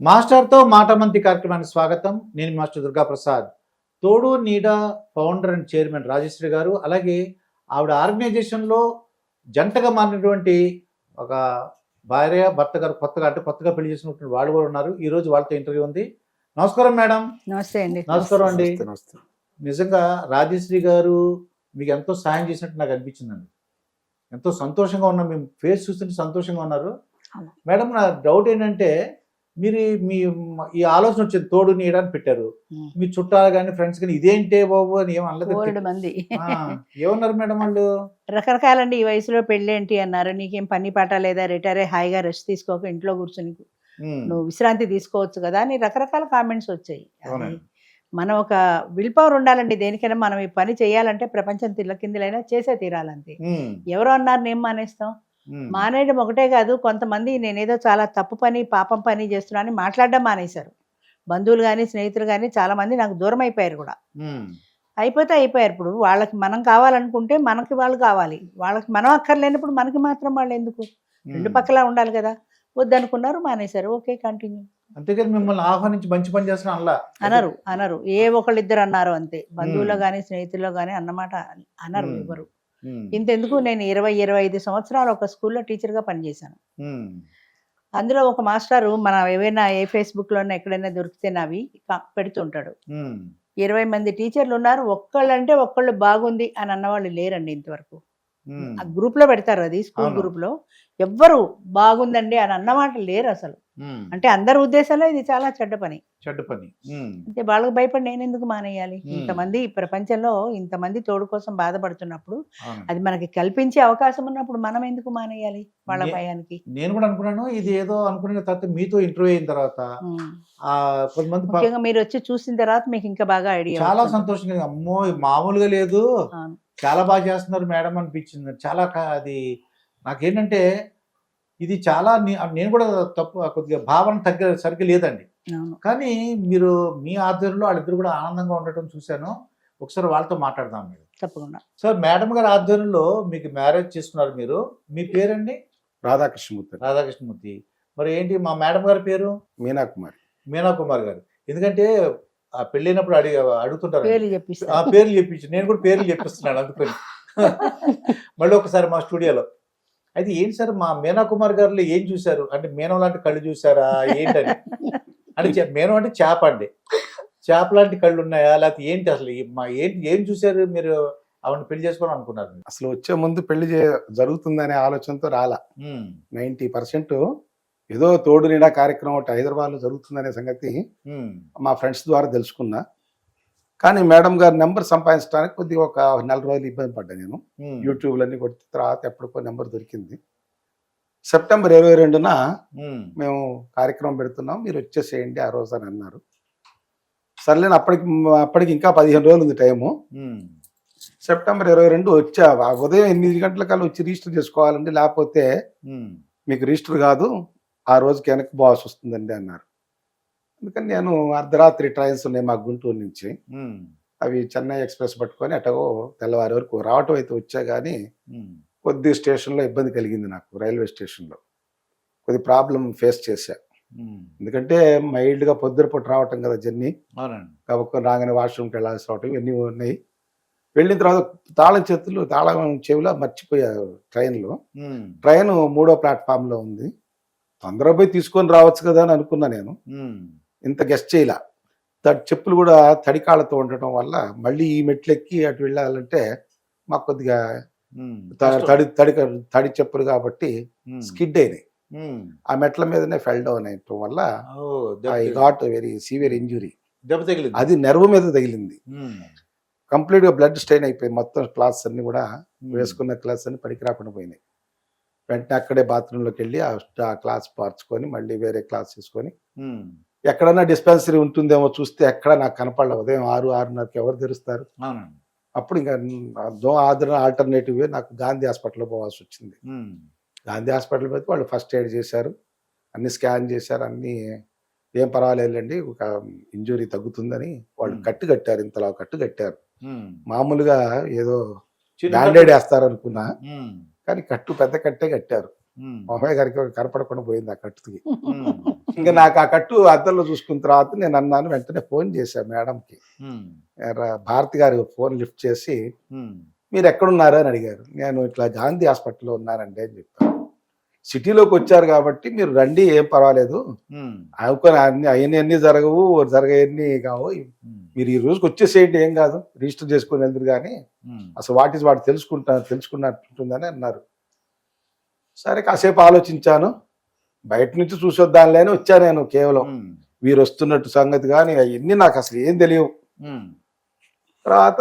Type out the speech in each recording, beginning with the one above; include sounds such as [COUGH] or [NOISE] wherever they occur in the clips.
మాస్టర్తో మాటమంతి కార్యక్రమానికి స్వాగతం. నేను మాస్టర్ దుర్గా ప్రసాద్ తోడు నీడ ఫౌండర్ అండ్ చైర్మన్ రాజేశ్వరి గారు అలాగే ఆవిడ ఆర్గనైజేషన్లో జంటగా మారినటువంటి ఒక భార్య భర్త గారు కొత్తగా అంటే కొత్తగా పెళ్ళి చేసినటువంటి వాళ్ళు కూడా ఉన్నారు. ఈ రోజు వాళ్ళతో ఇంటర్వ్యూ ఉంది. నమస్కారం మేడం. నమస్తే అండి. నమస్కారం అండి. నిజంగా రాజేశ్వరి గారు మీకు ఎంతో సాయం చేసినట్టు నాకు అనిపించిందండి. ఎంతో సంతోషంగా ఉన్నాం మేము ఫేస్ చూస్తుంటే సంతోషంగా ఉన్నారు. మేడం నా డౌట్ ఏంటంటే మీరు మీ ఈ ఆలోచన వచ్చింది తోడు నీయడానికి పెట్టారు. మీ చుట్టాలు కానీ ఫ్రెండ్స్ కానీ ఇదేంటే బాబు అని ఏం అనలేదు బోలెడు మంది. ఏమన్నారు మేడం వాళ్ళు? రకరకాలండి ఈ వయసులో పెళ్ళి ఏంటి అన్నారు. నీకేం పని పాట లేదా? రిటైర్ హాయిగా రెస్ట్ తీసుకోక ఇంట్లో కూర్చొని నువ్వు విశ్రాంతి తీసుకోవచ్చు కదా అని రకరకాల కామెంట్స్ వచ్చాయి. మనం ఒక విల్ పవర్ ఉండాలండి దేనికైనా మనం ఈ పని చేయాలంటే ప్రపంచం తిల్ల కిందలైనా చేసే తీరాలంతే. ఎవరో అన్నారు నేను మానేస్తాం. మానేయడం ఒకటే కాదు కొంతమంది నేనేదో చాలా తప్పు పని పాపం పని చేస్తున్నా అని మాట్లాడడం మానేశారు. బంధువులు కానీ స్నేహితులు కానీ చాలా మంది నాకు దూరం అయిపోయారు కూడా. అయిపోతే అయిపోయారు. ఇప్పుడు వాళ్ళకి మనం కావాలనుకుంటే మనకి వాళ్ళు కావాలి. వాళ్ళకి మనం అక్కర్లేనప్పుడు మనకి మాత్రం వాళ్ళు ఎందుకు? రెండు. పక్కల ఉండాలి కదా. వద్దనుకున్నారు మానేశారు. Okay continue. అంతేకాని మిమ్మల్ని ఆహ్వానించి మంచి పని చేస్తున్నా అలా అనరు అనరు. ఏ ఒకళ్ళిద్దరు అన్నారు అంతే. బంధువుల్లో. కానీ స్నేహితుల్లో కానీ అన్నమాట అనరు. ఎవరు. ఇంతెందుకు నేను ఇరవై ఇరవై ఐదు సంవత్సరాలు ఒక స్కూల్లో టీచర్గా పనిచేశాను. అందులో ఒక మాస్టారు మన ఏవైనా ఏ ఫేస్బుక్లోనే ఎక్కడైనా దొరికితే నావి పెడుతుంటాడు. ఇరవై మంది టీచర్లు ఉన్నారు ఒక్కళ్ళంటే ఒక్కళ్ళు బాగుంది అని అన్నవాళ్ళు లేరండి ఇంతవరకు. ఆ గ్రూప్లో పెడతారు అది స్కూల్ అవును. గ్రూప్లో ఎవ్వరు బాగుందండి అని అన్నమాట లేరు అసలు అంటే అందరి ఉద్దేశంలో ఇది చాలా చెడ్డ పని. చెడ్డ పని. అంటే వాళ్ళకి భయపడి నేను ఎందుకు మానేయాలి. ఇంతమంది ఈ ప్రపంచంలో ఇంతమంది తోడు కోసం బాధపడుతున్నప్పుడు. అది మనకి కల్పించే అవకాశం ఉన్నప్పుడు మనం ఎందుకు మానేయాలి వాళ్ళ భయానికి? నేను కూడా అనుకున్నాను ఇది ఏదో అనుకున్న తర్వాత మీతో ఇంటర్వ్యూ అయిన తర్వాత. ఆ కొంతమంది ముఖ్యంగా మీరు వచ్చి చూసిన తర్వాత మీకు ఇంకా బాగా ఐడియా చాలా సంతోషంగా. అమ్మో మామూలుగా లేదు. చాలా బాగా చేస్తున్నారు మేడం అనిపించింది. చాలా అది నాకేంటంటే ఇది చాలా నే- నేను కూడా తప్పు కొద్దిగా భావన తగ్గ సరిగ్గా లేదండి. అవును. కానీ మీరు మీ ఆధ్వర్యంలో వాళ్ళిద్దరు కూడా ఆనందంగా ఉండటం చూశాను. ఒకసారి వాళ్ళతో మాట్లాడదాం మీరు. తప్పకుండా. సార్ మేడం గారి ఆధ్వర్యంలో మీకు మ్యారేజ్ చేసుకున్నారు మీరు. మీ పేరండి? రాధాకృష్ణమూర్తి. రాధాకృష్ణమూర్తి. మరి ఏంటి మా మేడం గారి పేరు? మీనా కుమారి మీనా కుమార్ గారు. ఎందుకంటే ఆ పెళ్ళైనప్పుడు అడిగి అడుగుతుంటారు ఆ పేర్లు చెప్పించు నేను కూడా పేర్లు చెప్పిస్తున్నాను అందుకని. [LAUGHS] మళ్ళీ ఒకసారి మా స్టూడియోలో. అయితే ఏంటి సార్ మా మీనా కుమార్ గారిలో ఏం చూశారు? అంటే మీనం లాంటి కళ్ళు చూసారా ఏంటని. అంటే మీనం అంటే చేప అండి. చేప లాంటి కళ్ళు ఉన్నాయా? లేకపోతే ఏంటి అసలు మా ఏంటి ఏం చూశారు మీరు? ఆవిడ పెళ్ళి చేసుకోవాలని అనుకున్నారు? అసలు వచ్చే ముందు పెళ్ళి చే- జరుగుతుందనే ఆలోచనతో రాలా. ఉమ్, నైంటీ పర్సెంట్ ఏదో తోడు నీడా కార్యక్రమం ఒకటి హైదరాబాద్లో జరుగుతుందనే సంగతి మా ఫ్రెండ్స్ ద్వారా తెలుసుకున్నా. కానీ మేడం గారి నెంబర్ సంపాదించడానికి కొద్దిగా ఒక నెల రోజులు ఇబ్బంది పడ్డా నేను. ఉమ్, యూట్యూబ్లో అన్ని కొట్టిన తర్వాత ఎప్పటికో నెంబర్ దొరికింది. సెప్టెంబర్ ఇరవై రెండున మేము. కార్యక్రమం పెడుతున్నాం. మీరు వచ్చేసేయండి ఆ రోజు అని అన్నారు. సర్లేని అప్పటికి అప్పటికి ఇంకా పదిహేను రోజులు ఉంది టైము. సెప్టెంబర్ ఇరవై రెండు వచ్చా ఉదయం ఎనిమిది గంటలకల్లా వచ్చి రిజిస్టర్ చేసుకోవాలండి. లేకపోతే మీకు రిజిస్టర్ కాదు ఆ రోజుకి వెనక్కి పోవాల్సి వస్తుందండి అన్నారు. అందుకని నేను అర్ధరాత్రి ట్రైన్స్ ఉన్నాయి మా గుంటూరు నుంచి. అవి చెన్నై ఎక్స్ప్రెస్ పట్టుకొని అటగో తెల్లవారి వరకు రావటం అయితే వచ్చా కానీ కొద్ది స్టేషన్లో ఇబ్బంది కలిగింది నాకు రైల్వే స్టేషన్లో. కొద్ది ప్రాబ్లం ఫేస్ చేశా. ఎందుకంటే మైల్డ్గా పొద్దురపూట రావటం కదా జర్నీ. కాబట్టి రాగానే వాష్రూమ్కి వెళ్ళాల్సి రావటం ఇవన్నీ ఉన్నాయి. వెళ్ళిన తర్వాత తాళం చేతులు తాళం చెవిలో మర్చిపోయారు ట్రైన్లో. ట్రైన్ మూడో ప్లాట్ఫామ్లో ఉంది. తొందరగా పోయి తీసుకొని రావచ్చు కదా అని అనుకున్నా నేను. ఇంత గెస్ట్ చేయలా. తడి చెప్పులు కూడా తడికాళ్ళతో ఉండటం వల్ల మళ్ళీ ఈ మెట్లు ఎక్కి అటు వెళ్ళాలంటే మాకు కొద్దిగా తడి తడి తడి చెప్పులు కాబట్టి స్కిడ్ అయినాయి. ఆ మెట్ల మీదనే ఫెల్ డౌన్ అయ్యటం వల్ల I got very severe injury దెబ్బ తగిలింది. అది నెర్వ్ మీద తగిలింది. కంప్లీట్గా బ్లడ్ స్టెయిన్ అయిపోయి మొత్తం క్లాత్స్ అన్ని కూడా వేసుకున్న క్లాస్ అన్ని పనికి రాకుండా పోయినాయి. వెంటనే అక్కడే బాత్రూంలోకి వెళ్ళి ఆ క్లాస్ పార్చుకొని మళ్ళీ వేరే క్లాస్ తీసుకొని ఎక్కడన్నా డిస్పెన్సరీ ఉంటుందేమో చూస్తే ఎక్కడ నాకు కనపడలే ఉదయం ఆరు ఆరున్నరకి ఎవరు తెరుస్తారు? అప్పుడు ఇంకా దో ఆదరణ ఆల్టర్నేటివ్ నాకు గాంధీ హాస్పిటల్లో పోవాల్సి వచ్చింది. గాంధీ హాస్పిటల్ పోతే వాళ్ళు ఫస్ట్ ఎయిడ్ చేశారు. అన్ని స్కాన్ చేశారు. అన్ని ఏం పర్వాలేదండి ఒక ఇంజురీ తగ్గుతుందని వాళ్ళు. కట్టు కట్టారు. ఇంతలా కట్టు కట్టారు. మామూలుగా ఏదో బ్యాండేడ్ వేస్తారు అనుకున్నా ఉమ్, కానీ కట్టు పెద్ద కట్టే కట్టారు. ఉమ్, మొహయ్య గారికి కనపడకుండా పోయింది ఆ కట్టుకి. ఇంకా నాకు ఆ కట్టు అద్దంలో చూసుకున్న తర్వాత నేను అన్నాను వెంటనే ఫోన్ చేశాను మేడంకి. భారతి గారు ఫోన్ లిఫ్ట్ చేసి మీరు ఎక్కడున్నారు? అని అడిగారు. నేను ఇట్లా గాంధీ హాస్పిటల్లో ఉన్నానండి అని చెప్పాను సిటీలోకి వచ్చారు కాబట్టి మీరు రండి ఏం పర్వాలేదు. అనుకుని అన్ని అవన్నీ అన్ని జరగవు జరగవన్నీ కావు. మీరు ఈ రోజుకి వచ్చేసేయండి ఏం కాదు. రిజిస్టర్ చేసుకుని వెళ్తారు కానీ అసలు వాట్ వాడు తెలుసుకుంటా తెలుసుకున్నట్టుంటుందని అన్నారు. సరే కాసేపు ఆలోచించాను. బయట నుంచి చూసొద్దానిలే అని వచ్చాను నేను కేవలం. వీరు వస్తున్నట్టు సంగతి కానీ అవన్నీ నాకు అసలు ఏం తెలియవు. తర్వాత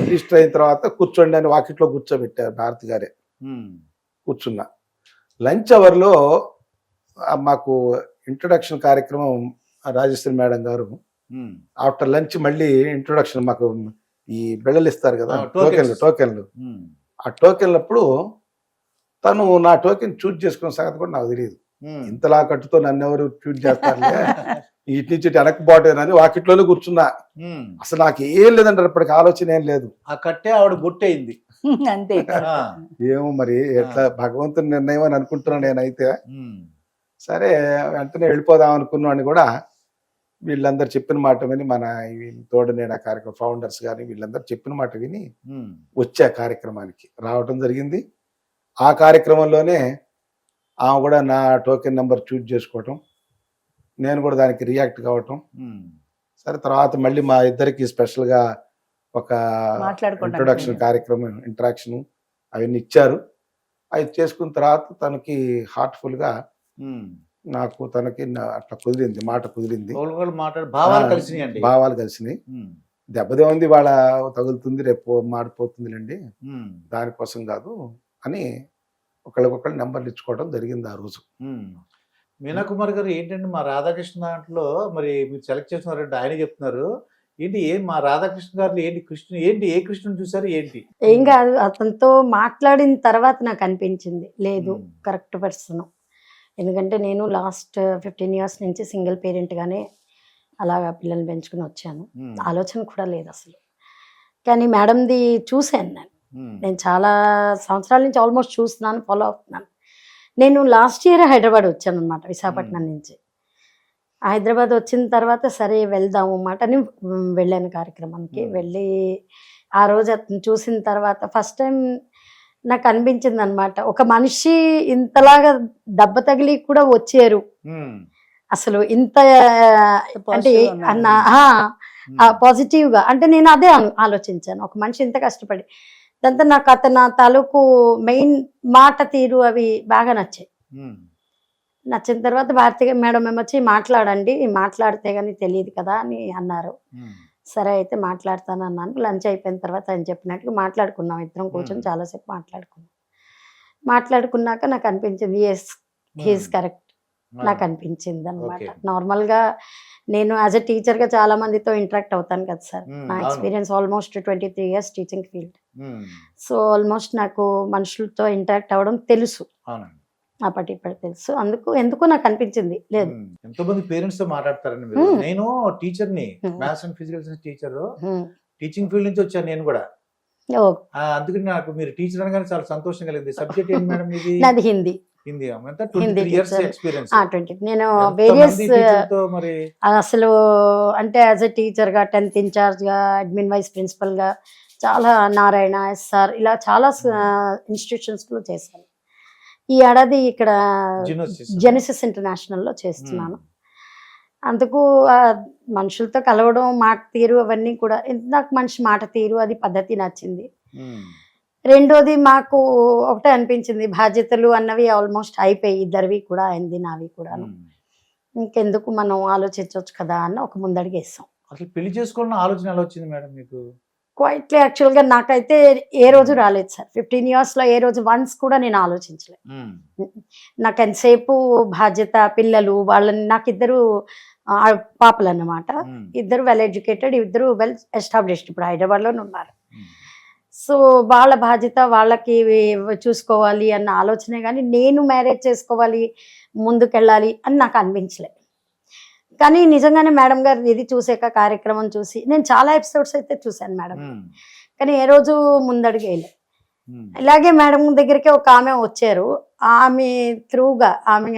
రిజిస్టర్ అయిన తర్వాత కూర్చోండి అని వాకిట్లో కూర్చోబెట్టారు భారతి గారే. కూర్చున్నా. లంచ్ అవర్లో మాకు ఇంట్రొడక్షన్ కార్యక్రమం ఆ రాజేశ్వరి మేడం గారు ఆఫ్టర్ లంచ్ మళ్ళీ ఇంట్రొడక్షన్ మాకు ఈ బిళ్ళలు ఇస్తారు కదా. టోకెన్లు టోకెన్లు. ఆ టోకెన్లప్పుడు తను నా టోకెన్ చూజ్ చేసుకున్న సంగతి కూడా నాకు తెలియదు. ఇంతలా కట్టుతో నన్ను ఎవరు చూజ్ చేస్తారులే? ఇటు నుంచి ఇటు వెనక్కి బాటేనని వాకిట్లోనే కూర్చున్నా. అసలు నాకు ఏం లేదంటే అప్పటికి ఆలోచన ఏం లేదు. ఆ కట్టే ఆవిడ బొట్టయింది. [LAUGHS] అంతే. ఏమో మరి ఎట్లా భగవంతుని నిర్ణయం అని అనుకుంటున్నా నేనైతే. సరే వెంటనే వెళ్ళిపోదాం అనుకున్నాను కూడా వీళ్ళందరూ చెప్పిన మాట విని మన తోడు నేను ఆ కార్యక్రమం ఫౌండర్స్ కానీ వీళ్ళందరూ చెప్పిన మాట విని వచ్చే కార్యక్రమానికి. రావటం జరిగింది. ఆ కార్యక్రమంలోనే ఆమె కూడా నా టోకెన్ నెంబర్ చూజ్ చేసుకోవటం నేను కూడా దానికి రియాక్ట్ కావటం. ఉమ్, సరే తర్వాత మళ్ళీ మా ఇద్దరికి స్పెషల్గా ఒక ఇంట్రొడక్షన్. కార్యక్రమం ఇంటరాక్షన్ అవన్నీ ఇచ్చారు. అవి చేసుకున్న తర్వాత తనకి హార్ట్ఫుల్గా ఉమ్. నాకు తనకి అట్లా కుదిరింది మాట కుదిరింది. భావాలు ఆ, కలిసినాయండి. భావాలు కలిసినాయి. ఉమ్, దెబ్బదే ఉంది వాళ్ళ తగులుతుంది రేపు మాడిపోతుందిలేండి. దానికోసం కాదు అని ఒకళ్ళకొకళ్ళు నెంబర్లు ఇచ్చుకోవడం జరిగింది ఆ రోజు. ఉమ్. మీనా కుమార్ గారు ఏంటంటే మా రాధాకృష్ణ దాంట్లో మరి మీరు సెలెక్ట్ చేస్తున్నారంటే ఆయన చెప్తున్నారు. ఏంటి ఏం మా రాధాకృష్ణ గారు ఏంటి కృష్ణుడు ఏంటి ఏ కృష్ణుని చూసారు ఏంటి? ఏం కాదు అతనితో మాట్లాడిన తర్వాత నాకు అనిపించింది. లేదు కరెక్ట్ పర్సన్. ఎందుకంటే నేను లాస్ట్ ఫిఫ్టీన్ ఇయర్స్ నుంచి సింగిల్ పేరెంట్గానే అలాగా పిల్లల్ని పెంచుకుని వచ్చాను. ఆలోచన కూడా లేదు అసలు. కానీ మేడంది చూశాను నేను. నేను చాలా సంవత్సరాల నుంచి ఆల్మోస్ట్ చూస్తున్నాను ఫాలో అవుతున్నాను. నేను లాస్ట్ ఇయర్ హైదరాబాద్ వచ్చాను అనమాట విశాఖపట్నం నుంచి. హైదరాబాద్ వచ్చిన తర్వాత సరే వెళ్దాము అన్నమాట అని వెళ్ళాను కార్యక్రమానికి. Hmm. వెళ్ళి ఆ రోజు అతను చూసిన తర్వాత ఫస్ట్ టైం నాకు అనిపించింది అనమాట ఒక మనిషి ఇంతలాగా దెబ్బ తగిలి కూడా వచ్చారు. అసలు ఇంత అంటే positive ఉన్నారు. అన్న ఉమ్, పాజిటివ్గా అంటే నేను అదే ఆలోచించాను ఒక మనిషి ఇంత కష్టపడి దాంతో నాకు అతను తాలూకు మెయిన్ మాట తీరు అవి బాగా నచ్చాయి. నచ్చిన తర్వాత భారతి మేడం ఏమో వచ్చి మాట్లాడండి మాట్లాడితే కానీ తెలియదు కదా అని అన్నారు. సరే అయితే మాట్లాడతాను అన్నాను. లంచ్ అయిపోయిన తర్వాత ఆయన చెప్పినట్టుగా మాట్లాడుకున్నాం. ఇద్దరం కూర్చొని. చాలాసేపు మాట్లాడుకున్నాం. మాట్లాడుకున్నాక నాకు అనిపించింది ఎస్ హీస్ కరెక్ట్ నాకు అనిపించింది అనమాట. నార్మల్గా నేను యాజ్ ఎ టీచర్గా చాలా మందితో ఇంటరాక్ట్ అవుతాను కదా సార్. నా. Experience almost twenty three years teaching field. So almost నాకు మనుషులతో ఇంటరాక్ట్ అవ్వడం తెలుసు. అప్పటి ఇప్పటి తెలుసు. అందుకు ఎందుకో నాకు అనిపించింది. లేదు. ఎంతో మంది పేరెంట్స్తో మాట్లాడతారండి ఉమ్. నేను టీచర్ని. Maths and physical science teacher. Teaching field నుంచి వచ్చాను నేను కూడా. అందుకని నాకు మీరు టీచర్ అనగానే చాలా సంతోషం కలిగింది. సబ్జెక్ట్ ఏంటి మేడం ఇది నాది హిందీ. ఇయర్స్. ఎక్స్పీరియన్స్. ట్వంటీ. నేను వేరియస్ అసలు అంటే యాజ్ ఎ టీచర్గా టెన్త్ ఇన్ఛార్జ్గా అడ్మిన్ వైస్ ప్రిన్సిపల్గా చాలా నారాయణ ఎస్ఆర్ ఇలా చాలా ఇన్స్టిట్యూషన్స్లో చేశాను ఈ ఏడాది ఇక్కడ జినోసిస్ ఇంటర్నేషనల్లో చేస్తున్నాను. అందుకు ఆ, మనుషులతో కలవడం మాట తీరు అవన్నీ కూడా నాకు మనిషి మాట తీరు అది పద్ధతి నచ్చింది. రెండోది మాకు ఒకటే అనిపించింది బాధ్యతలు అన్నవి ఆల్మోస్ట్ అయిపోయి ఇద్దరివి కూడా అయింది నావి కూడా ఇంకెందుకు మనం ఆలోచించవచ్చు కదా అన్న ఒక ముందడిగి వేస్తాం అసలు పెళ్ళి చేసుకోవాలన్న ఆలోచన ఎలా వచ్చింది మేడం మీకు? క్వైట్లీ యాక్చువల్గా నాకైతే ఏ రోజు రాలేదు సార్. ఫిఫ్టీన్ ఇయర్స్లో ఏ రోజు వన్స్ కూడా నేను ఆలోచించలేదు. ఉమ్, నాకు ఎంతసేపు బాధ్యత పిల్లలు వాళ్ళని నాకు ఇద్దరు ఆ, పాపలు అన్నమాట ఇద్దరు వెల్ ఎడ్యుకేటెడ్ ఇద్దరు వెల్ ఎస్టాబ్లిష్డ్ ఇప్పుడు హైదరాబాద్లోనే ఉన్నారు. సో వాళ్ళ బాధ్యత వాళ్ళకి చూసుకోవాలి అన్న ఆలోచనే కానీ నేను మ్యారేజ్ చేసుకోవాలి ముందుకెళ్ళాలి అని నాకు అనిపించలే. కానీ నిజంగానే మేడం గారు ఇది చూసాక కార్యక్రమం చూసి నేను చాలా ఎపిసోడ్స్ అయితే చూశాను మేడం. కానీ ఏ రోజు ముందడుగు. ఇలాగే మేడం దగ్గరికి ఒక ఆమె వచ్చారు. ఆమె త్రూగా ఆమె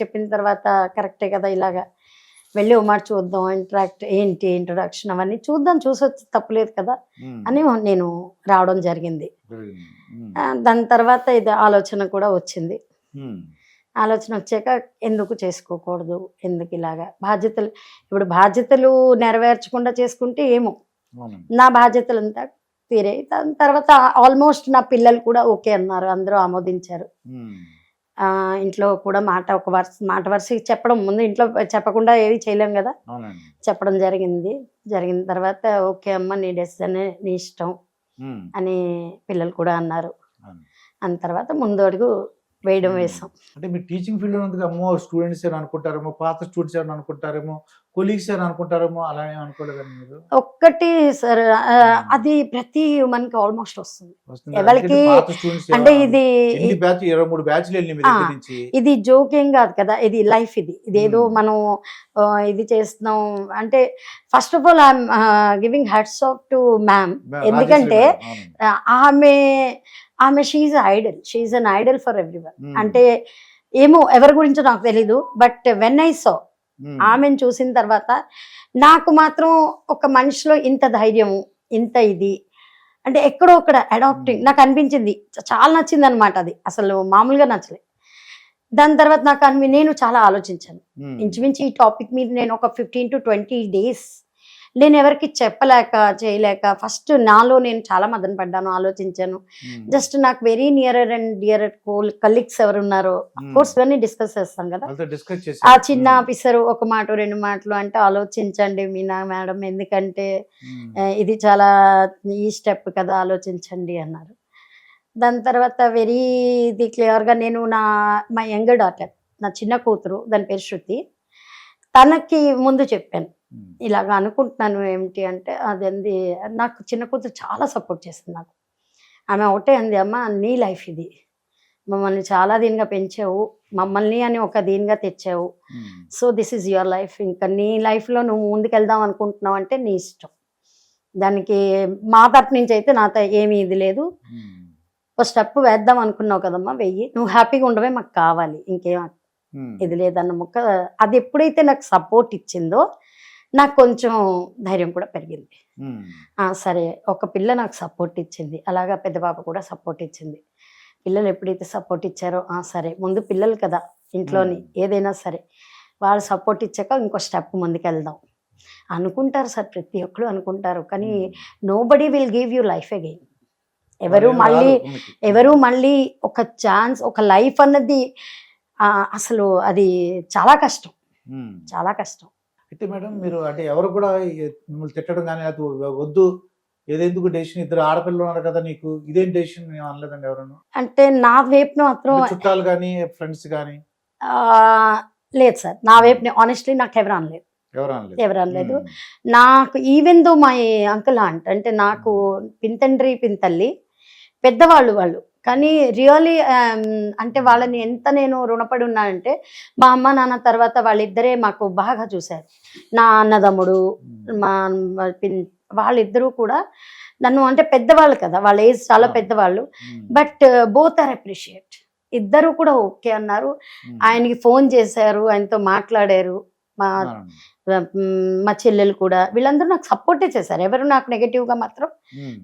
చెప్పిన తర్వాత కరెక్టే కదా ఇలాగా వెళ్ళి ఓ మాట చూద్దాం ఇంటరాక్ట్ ఏంటి ఇంట్రొడక్షన్ అవన్నీ చూద్దాం చూసొచ్చి తప్పలేదు కదా. అని నేను రావడం జరిగింది. దాని తర్వాత ఇది ఆలోచన కూడా వచ్చింది. ఆలోచన వచ్చాక ఎందుకు చేసుకోకూడదు? ఎందుకు ఇలాగా? బాధ్యతలు ఇప్పుడు బాధ్యతలు నెరవేర్చకుండా చేసుకుంటే ఏమో. నా బాధ్యతలంతా తీరాయి దాని తర్వాత ఆల్మోస్ట్ నా పిల్లలు కూడా ఓకే అన్నారు. అందరూ ఆమోదించారు. ఇంట్లో కూడా మాట ఒక వరుస మాట వరుసకి చెప్పడం ముందు ఇంట్లో చెప్పకుండా ఏది చేయలేం కదా? చెప్పడం జరిగింది. జరిగిన తర్వాత ఓకే అమ్మ నీ డెసిజన్ నీ ఇష్టం. అని పిల్లలు కూడా అన్నారు. అన్న తర్వాత ముందు అడుగు వేయడం. వేసాం అంటే మీరు టీచింగ్ ఫీల్డ్ ఉన్నందుకు అమ్మో స్టూడెంట్స్ అని అనుకుంటారేమో పాత స్టూడెంట్స్ అని అనుకుంటారేమో కొలీగ్స్ అని అనుకుంటారేమో అలా ఏం అనుకోలేదండి మీరు ఒక్కటి సార్ అది ప్రతి మనకి ఆల్మోస్ట్ వస్తుంది? ఎవరికి- అంటే ఇది బ్యాచ్ ఇరవై మూడు బ్యాచ్లు. నుంచి ఇది జోకేం కాదు కదా ఇది లైఫ్ ఇది ఇది ఏదో Hmm. మనం ఇది చేస్తున్నాం అంటే first of all I'm giving heads off to ma'am ఎందుకంటే. ఆమె ఆమె she's idol she's an idol for everyone. అంటే ఏమో ఎవరి గురించో నాకు తెలీదు బట్ వెన్ ఐ సో. ఆమెను చూసిన తర్వాత నాకు మాత్రం ఒక మనిషిలో ఇంత ధైర్యము ఇంత ఇది అంటే ఎక్కడో ఒకడ అడాప్టింగ్ Hmm. నాకు అనిపించింది చాలా నచ్చింది అనమాట అది అసలు మామూలుగా నచ్చలే దాని తర్వాత నాకు అనిపి నేను చాలా ఆలోచించాను ఉమ్. ఇంచుమించు ఈ టాపిక్ మీద నేను ఒక ఫిఫ్టీన్ టు ట్వంటీ డేస్ నేను ఎవరికి చెప్పలేక చేయలేక ఫస్ట్ నాలో నేను చాలా మదన పడ్డాను ఆలోచించాను. జస్ట్ నాకు very nearer and dear colleagues ఎవరు ఉన్నారో. కోర్స్ ఇవన్నీ డిస్కస్ చేస్తాం కదా. ఆ చిన్న ఆఫీసర్ ఒక మాట రెండు మాటలు అంటే ఆలోచించండి మీనా మేడం ఎందుకంటే ఇది చాలా ఈ స్టెప్ కదా ఆలోచించండి అన్నారు. దాని తర్వాత వెరీ ఇది క్లియర్గా నేను నా మా యంగర్ డాటర్ నా చిన్న కూతురు దాని పేరు శృతి. తనకి ముందు చెప్పాను. ఇలాగ అనుకుంటున్నాను ఏమిటి అంటే అదంది నాకు చిన్న కూతురు చాలా సపోర్ట్ చేసింది నాకు. ఆమె ఒకటే అంది అమ్మ నీ లైఫ్ ఇది. మమ్మల్ని చాలా దీనిగా పెంచావు మమ్మల్ని అని ఒక దీనిగా తెచ్చావు. So this is your life. ఇంకా నీ లైఫ్లో నువ్వు ముందుకెళ్దాం అనుకుంటున్నావు అంటే నీ ఇష్టం. దానికి మా తరపు నుంచి అయితే నాతో ఏమీ ఇది లేదు. ఒక స్టెప్ వేద్దాం అనుకున్నావు కదమ్మా వెయ్యి. నువ్వు హ్యాపీగా ఉండవే మాకు కావాలి. ఇంకేం ఇది లేదన్న ముక్క. అది ఎప్పుడైతే నాకు సపోర్ట్ ఇచ్చిందో నాకు కొంచెం ధైర్యం కూడా పెరిగింది. సరే ఒక పిల్ల నాకు సపోర్ట్ ఇచ్చింది. అలాగా పెద్ద పాప కూడా సపోర్ట్ ఇచ్చింది. పిల్లలు ఎప్పుడైతే సపోర్ట్ ఇచ్చారో ఆ సరే ముందు పిల్లలు కదా ఇంట్లోని ఏదైనా సరే. వాళ్ళు సపోర్ట్ ఇచ్చాక ఇంకో స్టెప్ ముందుకు వెళ్దాం అనుకుంటారు సార్ ప్రతి ఒక్కరు అనుకుంటారు. కానీ nobody will give you life again ఎవరు మళ్ళీ ఎవరు మళ్ళీ ఒక ఛాన్స్ ఒక లైఫ్ అన్నది అసలు అది చాలా కష్టం. చాలా కష్టం. అయితే మేడం మీరు అంటే ఎవరు కూడా మిమ్మల్ని తిట్టడం కానీ అది వద్దు. ఏదెందుకు డెసిషన్? ఇద్దరు ఆడపిల్లలు ఉన్నారు కదా నీకు. ఇదేం డెసిషన్ మేము అనలేదండి ఎవరన్నా అంటే నా వైపు మాత్రం చుట్టాలు కానీ ఫ్రెండ్స్ కానీ? లేదు సార్. నా వైపు ఆనెస్ట్లీ నాకు ఎవరు అనలేదు. ఎవరు అనలేదు? ఎవరు అనలేదు. నాకు even though my uncle aunt అంటే నాకు పింతండ్రి పింతల్లి పెద్దవాళ్ళు వాళ్ళు కానీ రియలీ అంటే వాళ్ళని ఎంత నేను రుణపడి ఉన్నానంటే మా అమ్మ నాన్న తర్వాత వాళ్ళిద్దరే మాకు బాగా చూశారు. నా అన్నదమ్ముడు మా వాళ్ళిద్దరూ కూడా నన్ను అంటే పెద్దవాళ్ళు కదా వాళ్ళ ఏజ్ చాలా పెద్దవాళ్ళు. But both are appreciate. ఇద్దరు కూడా ఓకే అన్నారు. ఆయనకి ఫోన్ చేశారు ఆయనతో మాట్లాడారు. మా మ్, చెల్లెలు కూడా. వీళ్ళందరూ నాకు సపోర్టే చేశారు. ఎవరు నాకు నెగటివ్గా మాత్రం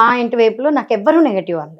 మా ఇంటి వైపులో నాకు ఎవ్వరూ నెగటివ్ అనలేదు.